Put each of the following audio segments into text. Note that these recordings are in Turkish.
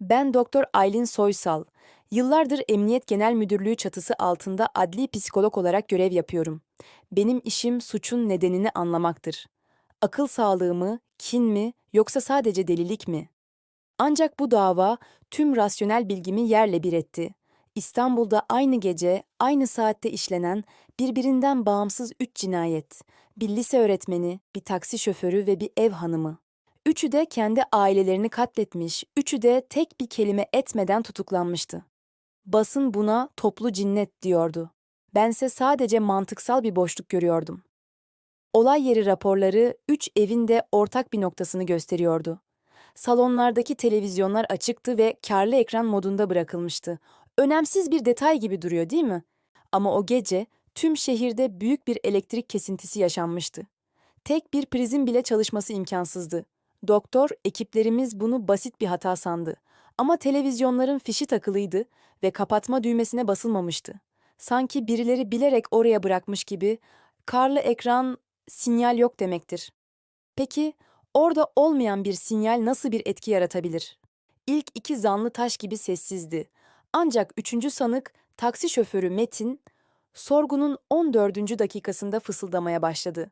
Ben Doktor Aylin Soysal. Yıllardır Emniyet Genel Müdürlüğü çatısı altında adli psikolog olarak görev yapıyorum. Benim işim suçun nedenini anlamaktır. Akıl sağlığı mı, kin mi, yoksa sadece delilik mi? Ancak bu dava tüm rasyonel bilgimi yerle bir etti. İstanbul'da aynı gece, aynı saatte işlenen birbirinden bağımsız üç cinayet. Bir lise öğretmeni, bir taksi şoförü ve bir ev hanımı. Üçü de kendi ailelerini katletmiş, üçü de tek bir kelime etmeden tutuklanmıştı. Basın buna toplu cinnet diyordu. Bense sadece mantıksal bir boşluk görüyordum. Olay yeri raporları üç evin de ortak bir noktasını gösteriyordu. Salonlardaki televizyonlar açıktı ve karlı ekran modunda bırakılmıştı. Önemsiz bir detay gibi duruyor değil mi? Ama o gece tüm şehirde büyük bir elektrik kesintisi yaşanmıştı. Tek bir prizin bile çalışması imkansızdı. Doktor, ekiplerimiz bunu basit bir hata sandı. Ama televizyonların fişi takılıydı ve kapatma düğmesine basılmamıştı. Sanki birileri bilerek oraya bırakmış gibi, karlı ekran sinyal yok demektir. Peki, orada olmayan bir sinyal nasıl bir etki yaratabilir? İlk iki zanlı taş gibi sessizdi. Ancak üçüncü sanık, taksi şoförü Metin, sorgunun 14. dakikasında fısıldamaya başladı.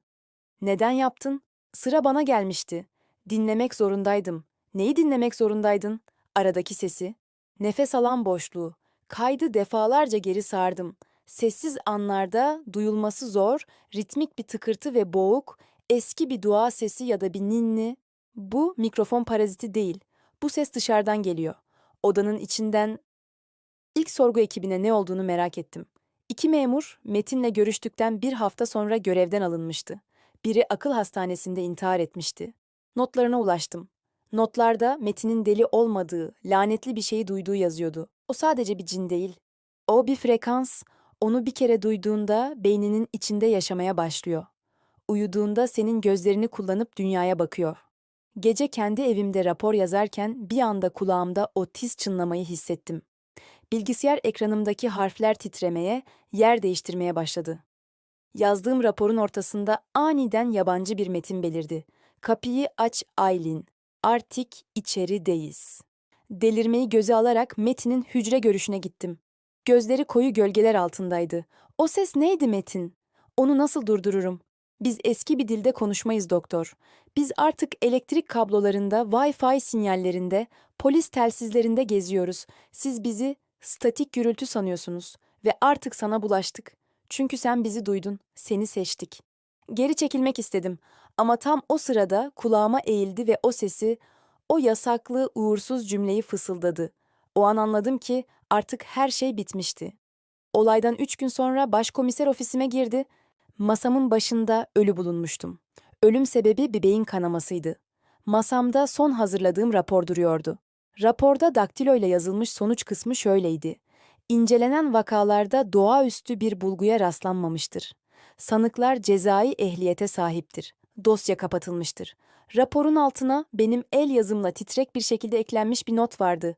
Neden yaptın? Sıra bana gelmişti. Dinlemek zorundaydım. Neyi dinlemek zorundaydın? Aradaki sesi. Nefes alan boşluğu. Kaydı defalarca geri sardım. Sessiz anlarda duyulması zor, ritmik bir tıkırtı ve boğuk, eski bir dua sesi ya da bir ninni. Bu mikrofon paraziti değil. Bu ses dışarıdan geliyor. Odanın içinden İlk sorgu ekibine ne olduğunu merak ettim. İki memur Metin'le görüştükten bir hafta sonra görevden alınmıştı. Biri akıl hastanesinde intihar etmişti. Notlarına ulaştım. Notlarda Metin'in deli olmadığı, lanetli bir şeyi duyduğu yazıyordu. O sadece bir cin değil. O bir frekans, onu bir kere duyduğunda beyninin içinde yaşamaya başlıyor. Uyuduğunda senin gözlerini kullanıp dünyaya bakıyor. Gece kendi evimde rapor yazarken bir anda kulağımda o tiz çınlamayı hissettim. Bilgisayar ekranımdaki harfler titremeye, yer değiştirmeye başladı. Yazdığım raporun ortasında aniden yabancı bir metin belirdi. Kapıyı aç Aylin. Artık içerideyiz. Delirmeyi göze alarak Metin'in hücre görüşüne gittim. Gözleri koyu gölgeler altındaydı. O ses neydi Metin? Onu nasıl durdururum? Biz eski bir dilde konuşmayız doktor. Biz artık elektrik kablolarında, Wi-Fi sinyallerinde, polis telsizlerinde geziyoruz. Siz bizi statik gürültü sanıyorsunuz ve artık sana bulaştık. Çünkü sen bizi duydun, seni seçtik. Geri çekilmek istedim ama tam o sırada kulağıma eğildi ve o sesi, o yasaklı, uğursuz cümleyi fısıldadı. O an anladım ki artık her şey bitmişti. Olaydan üç gün sonra başkomiser ofisime girdi. Masamın başında ölü bulunmuştum. Ölüm sebebi bir beyin kanamasıydı. Masamda son hazırladığım rapor duruyordu. Raporda daktilo ile yazılmış sonuç kısmı şöyleydi. İncelenen vakalarda doğaüstü bir bulguya rastlanmamıştır. Sanıklar cezai ehliyete sahiptir. Dosya kapatılmıştır. Raporun altına benim el yazımla titrek bir şekilde eklenmiş bir not vardı.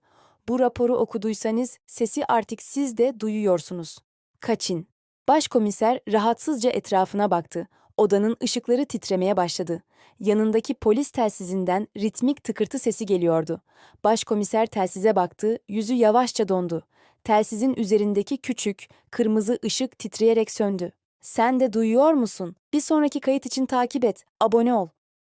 Bu raporu okuduysanız sesi artık siz de duyuyorsunuz. Kaçin. Başkomiser rahatsızca etrafına baktı. Odanın ışıkları titremeye başladı. Yanındaki polis telsizinden ritmik tıkırtı sesi geliyordu. Başkomiser telsize baktı, yüzü yavaşça dondu. Telsizin üzerindeki küçük, kırmızı ışık titreyerek söndü. Sen de duyuyor musun? Bir sonraki kayıt için takip et, abone ol.